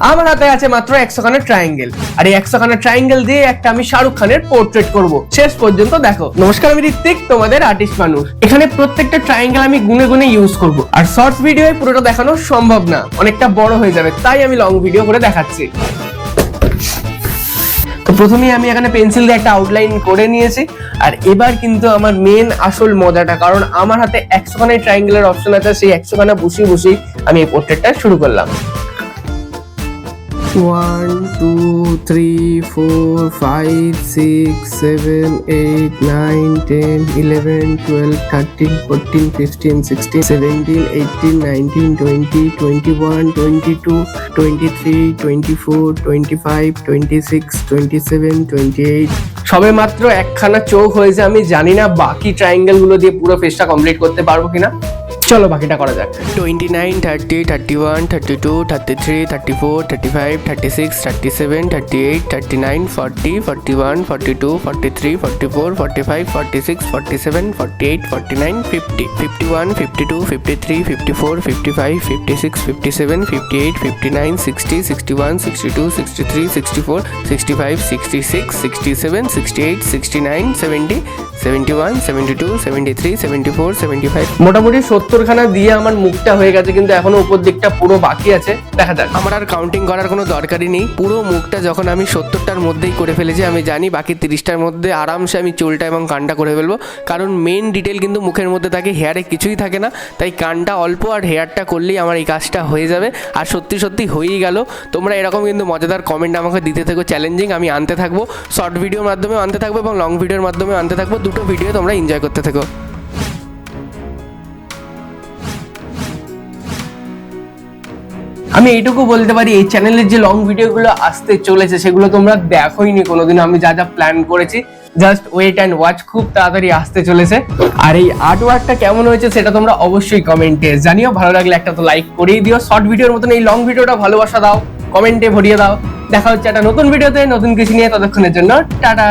আমার হাতে আছে মাত্র একশো খানের ট্রায়াঙ্গেল আর এই একশো খানের ট্রায়াঙ্গেল দিয়ে একটা আমি শাহরুখ খানের পোর্ট্রেট করব। শেষ পর্যন্ত দেখো। নমস্কার, আমি ঋত্বিক, তোমাদের আর্টিস্ট মানুষ। এখানে প্রত্যেকটা ট্রায়াঙ্গেল আমি গুনে গুনে ইউজ করব। আর শর্টস ভিডিওয়ে পুরোটা দেখানো সম্ভব না। অনেকটা বড় হয়ে যাবে, তাই আমি লং ভিডিও করে দেখাচ্ছি। তো প্রথমেই আমি এখানে পেন্সিল দিয়ে একটা আউটলাইন করে নিয়েছি। আর এবার কিন্তু আমার মেন আসল মজাটা, কারণ আমার হাতে একশো খানে ট্রায়াঙ্গেলের অপশন আছে। সেই একশো খানা বসিয়ে বসেই আমি এই পোর্ট্রেটটা শুরু করলাম। One two three four five six seven eight nine ten eleven twelve thirteen fourteen fifteen sixteen seventeen eighteen nineteen twenty twenty one twenty two twenty three twenty four twenty five twenty six twenty seven twenty eight সবে মাত্র একখানা চোখ হয়েছে, আমি জানি না বাকি ট্রায়াঙ্গেলগুলো দিয়ে পুরো ফেসটা কমপ্লিট করতে পারব কিনা। চলো বাকিটা করা যাক। Twenty nine thirty thirty one thirty two thirty three thirty four thirty five thirty six thirty seven thirty eight thirty nine forty forty one forty two forty three forty four forty five forty six forty seven forty eight forty nine fifty fifty one fifty two fifty three fifty four fifty five fifty six fifty seven fifty eight fifty nine sixty sixty one sixty two sixty three sixty four sixty five sixty six sixty seven sixty eight sixty nine seventy seventy one seventy two seventy three seventy four seventy five মোটামুটি সত্তরখানা দিয়ে আমার মুখটা হয়ে গেছে কিন্তু এখনও উপর দিকটা পুরো বাকি আছে। দেখা যাক। আমার আর কাউন্টিং করার কোনো দরকারই নেই। পুরো মুখটা যখন আমি সত্তরটার মধ্যেই করে ফেলেছি আমি জানি বাকি তিরিশটার মধ্যে আরামসে আমি চুলটা এবং কানটা করে ফেলব। কারণ মেন ডিটেল কিন্তু মুখের মধ্যে থাকে হেয়ারে কিছুই থাকে না। তাই কানটা অল্প আর হেয়ারটা করলেই আমার এই কাজটা হয়ে যাবে। আর সত্যি সত্যি হয়েই গেল। তোমরা এরকম কিন্তু মজাদার কমেন্ট আমাকে দিতে থাকো। চ্যালেঞ্জিং আমি আনতে থাকব। শর্ট ভিডিওর মাধ্যমে আনতে থাকব এবং লং ভিডিওর মাধ্যমে আনতে থাকব। দুটো ভিডিও তোমরা এনজয় করতে থাকো। আমি এইটুকু বলতে পারি, এই চ্যানেলের যে লং ভিডিওগুলো আসতে চলেছে, সেগুলো তোমরা দেখোইনি কোনোদিন আমি যা যা প্ল্যান করেছি জাস্ট ওয়েট অ্যান্ড ওয়াচ খুব তাড়াতাড়ি আসতে চলেছে। আর এই আর্ট ওয়ার্কটা কেমন হয়েছে সেটা তোমরা অবশ্যই কমেন্টে জানিও। ভালো লাগলে একটা তো লাইক করেই দিও। শর্ট ভিডিওর মতন এই লং ভিডিওটা ভালোবাসা দাও কমেন্টে ভরিয়ে দাও। দেখা হচ্ছে একটা নতুন ভিডিওতে নতুন কিছু নিয়ে ততক্ষণের জন্য, টাটা!